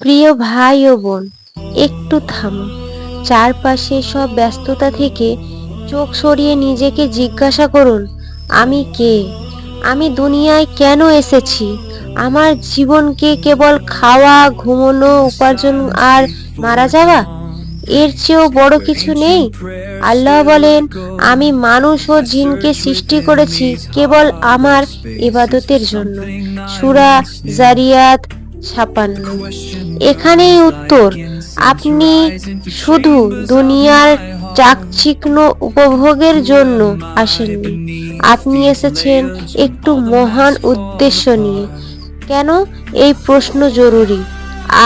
প্রিয় ভাই ও বোন, একটু থামো। চারপাশে সব ব্যস্ততা থেকে চোখ সরিয়ে নিজেকে জিজ্ঞাসা করুন, আমি কে? আমি দুনিয়ায় কেন এসেছি? আমার জীবনকে কেবল খাওয়া, ঘুমানো, উপার্জন আর মারা যাওয়া? এর চেয়েও বড় কিছু নেই। আল্লাহ বলেন, আমি মানুষ ও জিনকে সৃষ্টি করেছি কেবল আমার ইবাদতের জন্য। সুরা জারিয়াত ছাপান্ন এখানেই উত্তর। আপনি শুধু দুনিয়ার চাকচিক্য উপভোগের জন্য আসেননি। আপনি এসেছেন একটু মহান উদ্দেশ্য নিয়ে। কেন? এই প্রশ্ন জরুরি।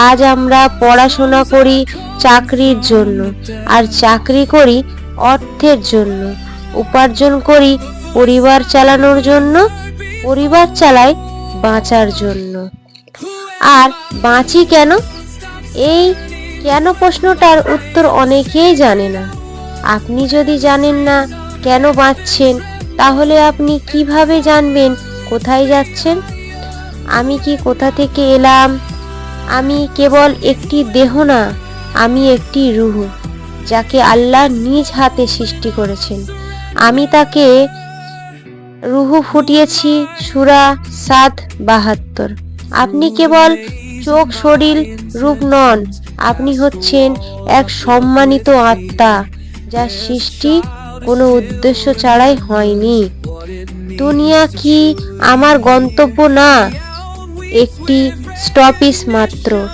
আজ আমরা পড়াশোনা করি চাকরির জন্য আর চাকরি করি অর্থের জন্য। উপার্জন করি পরিবার চালানোর জন্য, পরিবার চালাই বাঁচার জন্য। আর বাঁচি কেন? এই কেন প্রশ্নটার উত্তর অনেকেই জানে না। আপনি যদি জানেন না কেন বাঁচছেন, তাহলে আপনি কীভাবে জানবেন কোথায় যাচ্ছেন? আমি কি কোথা থেকে এলাম? আমি কেবল একটি দেহ না, আমি একটি রুহ, যাকে আল্লাহ নিজ হাতে সৃষ্টি করেছেন। আমি তাকে রুহু ফুটিয়েছি, সুরা সাত বাহাত্তর। আপনি কেবল চোখ শরীর রূপ নন। আপনি হচ্ছেন এক সম্মানিত আত্মা যার সৃষ্টি কোনো উদ্দেশ্য ছাড়াই হয়নি। দুনিয়া কি আমার গন্তব্য না? একটি স্টপিস মাত্র।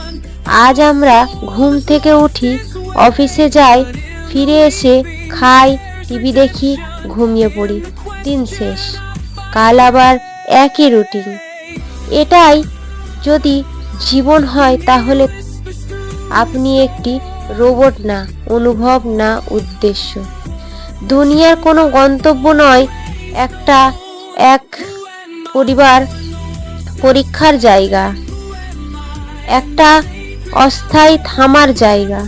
আজ আমরা ঘুম থেকে উঠি, অফিসে যাই, ফিরে এসে খাই, টিভি দেখি, ঘুমিয়ে পড়ি। দিন শেষ। কাল আবার একই রুটিন। এটাই যদি জীবন হয় তাহলে আপনি একটি রোবট না, অনুভব না, উদ্দেশ্য। দুনিয়ার কোনো গন্তব্য নয়, একটা এক পরিবার পরীক্ষার জায়গা, একটা অস্থায়ী থামার জায়গা,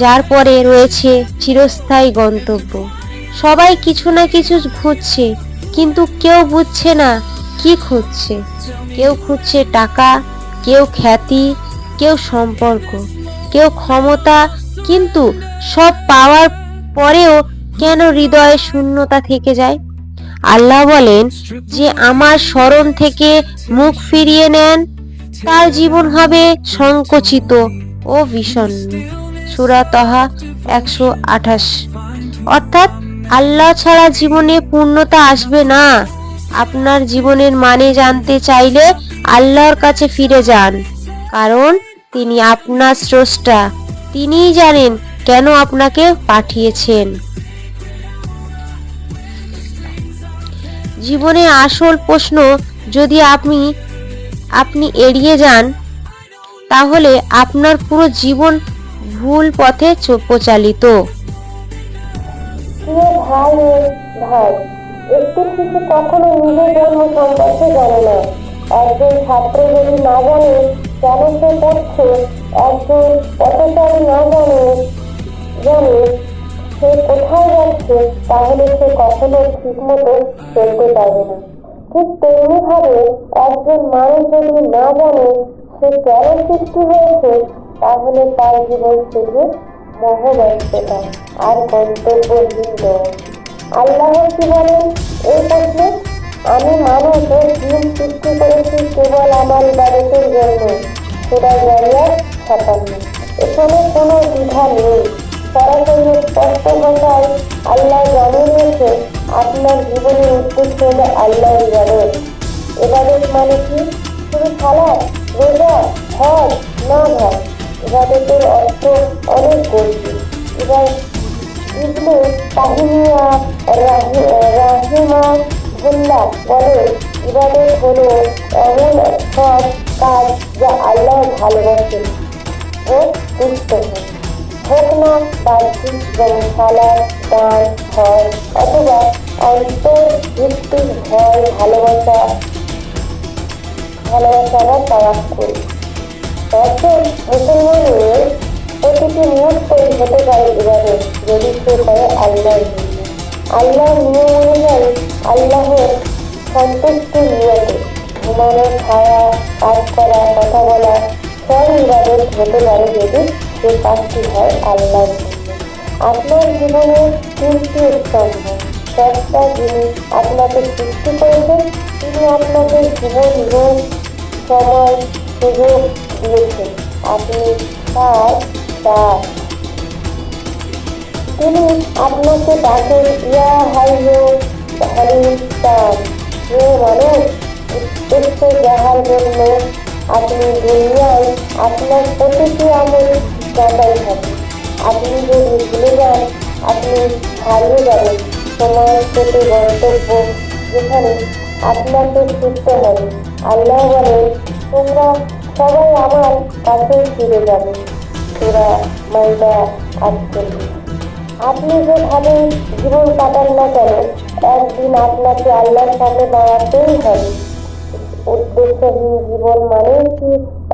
যার পরে রয়েছে চিরস্থায়ী গন্তব্য। সবাই কিছু না কিছু খুঁজছে, কিন্তু কেউ বুঝছে না কি খুঁজছে। কেউ খুঁজছে টাকা, কেউ খ্যাতি, কেউ সম্পর্ক, কেউ ক্ষমতা, কিন্তু সব পাওয়ার পরেও কেন হৃদয়ে শূন্যতা থেকে যায়? আল্লাহ বলেন যে, আমার স্মরণ থেকে মুখ ফিরিয়ে নেন, তার জীবন হবে সংকুচিত ও বিষণ্ণ। সুরা তহা একশো আঠাশ। অর্থাৎ আল্লাহ ছাড়া জীবনে পূর্ণতা আসবে না। আপনার জীবনের মানে জানতে চাইলে আল্লাহর কাছে ফিরে যান। কারণ তিনি আপনার স্রষ্টা। তিনিই জানেন কেন আপনাকে পাঠিয়েছেন। জীবনে আসল প্রশ্ন, যদি আপনি আপনি এড়িয়ে যান, তাহলে আপনার পুরো জীবন ভুল পথে প্রচালিত। ভাই। একটু শিশু কখনো নিজের ধর্ম সম্পর্কে জানে না। একজন ছাত্র যদি না জানে, কেন সে পড়ছে একজন পথচারী না জানে জানে সে কোথায় যাচ্ছে, তাহলে সে কখনো ঠিক মতো চলতে পারবে না। ঠিক তেমনি ভাবে একজন মানুষ যদি না জানে সে কেন সৃষ্টি হয়েছে, তাহলে তার জীবন শুধু মোহব্যস্ততা আর গন্তব্যহীন দৌড় আল্লাহ কি বলেন? এই প্রশ্নে আমি মানুষ ও জিন সৃষ্টি করেছি কেবল আমার ইবাদতের জন্য সেটা জারিয়া ছাপান্ন এখানে কোনো দ্বিধা নেই। সরাসরি স্পষ্ট ভাষায় আল্লাহ জানিয়েছে আপনার জীবনের উদ্দেশ্য হলো আল্লাহর ইবাদত এবাদত মানে কি? শুধু সালাদ রোজা, হজ না ভাই ইবাদতের অর্থ অনেক গভীর। এবার ইবনে তাহিমিয়া রাহি- রাহিমা হুল্লাহ বলে, ইবাদত হলো এমন সব কাজ যা আল্লাহ ভালোবাসেন। ও হন হোক। না বাহ্যিক যেমন সালাদ দান হজ অথবা অন্তর্ভিত্তিক ভয় ভালোবাসা ভালোবাসা বা তাওয়াক করি একজন মুসলমানের প্রতিটি মুহূর্তেই হতে পারে ইবাদত যদি সে করে আল্লাহর জন্য আল্লাহর নিয়ম অনুযায়ী আল্লাহর সন্তুষ্টি নিয়তে ঘুমানো খাওয়া, কাজ করা, কথা বলা সবই ইবাদত হতে পারে যদি সে কাজটি হয় আল্লাহর। আপনার জীবনে তিনটি স্তম্ভ একটা যিনি আপনাকে সৃষ্টি করেছেন, তিনি আপনাকে জীবন, রূপ, সময়, সুযোগ দিয়েছেন। আপনি তার দাস তিনি আপনাকে ডাকেন ইয়া হাইয়ো হরিস্তান হে মানুষ উদ্দেশ্য যাহার জন্য আপনি দুনিয়ায় আপনার প্রতিটি আমল যাচাই হবে আপনি যদি ভুলে যান আপনি হারিয়ে যাবেন সময়ের প্রতি গন্তব্য যেখানে আপনাকে ছুটতে হবে আল্লাহ বলেন তোমরা সবাই আমার কাছে ফিরে যাবে তোরা মাইদা আটচল্লিশ আপনি যেভাবে জীবন কাটান না কেন একদিন আপনাকে আল্লাহর সামনে দাঁড়াতেই হবে। উদ্দেশ্যহীন জীবন মানে কি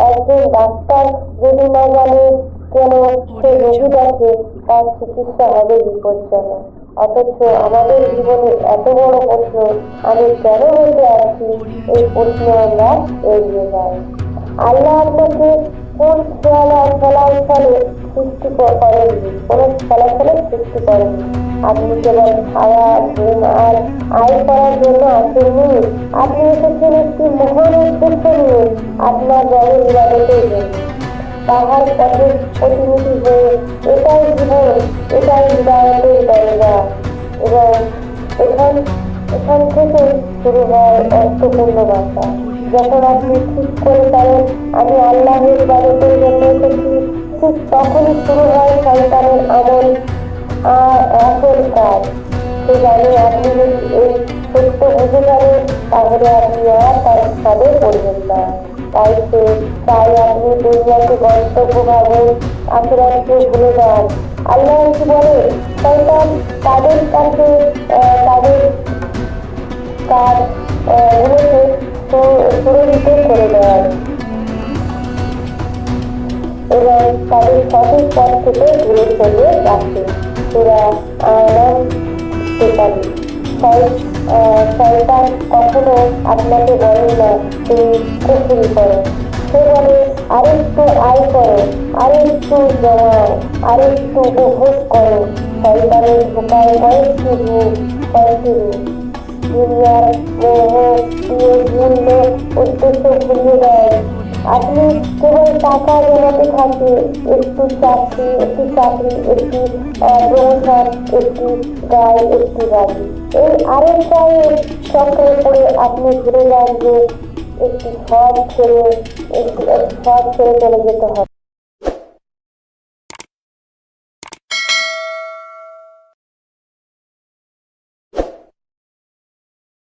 একজন ডাক্তার যদি না জানে কেন সে রোগী দেখে তার চিকিৎসা হবে বিপজ্জনক। অথচ আমাদের জীবনে এত বড় প্রশ্ন আমি কেন বেঁচে আছি এই প্রশ্ন আমরা এড়িয়ে যাই। আল্লাহ আপনাকে কোন খেয়ালা ফলার ফলে সৃষ্টি ক- করেননি কোন ফলাফলে সৃষ্টি করেননি আপনি কেবল খাওয়া, ঘুম আর আয় করার জন্য আসেননি আপনি এসেছেন একটি মহান উদ্দেশ্য নিয়ে। আপনার ইবাদতের জন্য তাহার পথে প্রতিনিধি হয়ে এটাই জীবন, এটাই হৃদয়তের দরজা। এবং এখান এখান থেকে শুরু হয় অর্থপূর্ণ বার্তা। যখন আপনি ঠিক করে পারেন আমি আল্লাহের ইবাদতের জন্য এসেছি, ঠিক তখনই শুরু হয় শয়তানের আমল। আর আসল কাজ সে জানে আপনি যদি এই সত্য বুঝে যাবেন তাহলে আপনি আর তার ফাঁদে পড়বেন না। তাই সে, তাই আপনি দুনিয়াকে গন্তব্য ভাবেন আখেরাতকে ভুলে যান। আল্লাহ কি বলে? শয়তান তাদের কাছে তাদের সঠিক পথ থেকে দূরে সরিয়ে রাখে এরা আয়নার তেতাল্লিশ শয়তান কখনো আপনাকে বলেন না, তুমি কুকুরি করো। সে বলে আরেকটু আয় করো, আরেকটু জমাও, আরেকটু উপভোগ করো। শয়তানের ঢোকায় কয়েকটি রূপ কয়েকটি রূপ দুনিয়ার মোহ দিয়ে উদ্দেশ্য ভুলিয়ে দেয়। আপনি কেবল টাকা জমাতে থাকে একটু চাকরি একটু চাকরি, একটু প্রমোশন একটু গায়ে একটি গাড়ি এই আরেক গায়ের চক্রে পড়ে আপনি ঘুরে যান যে একটি ঘর ছেড়ে একটি ঘর ছেড়ে চলে যেতে হবে।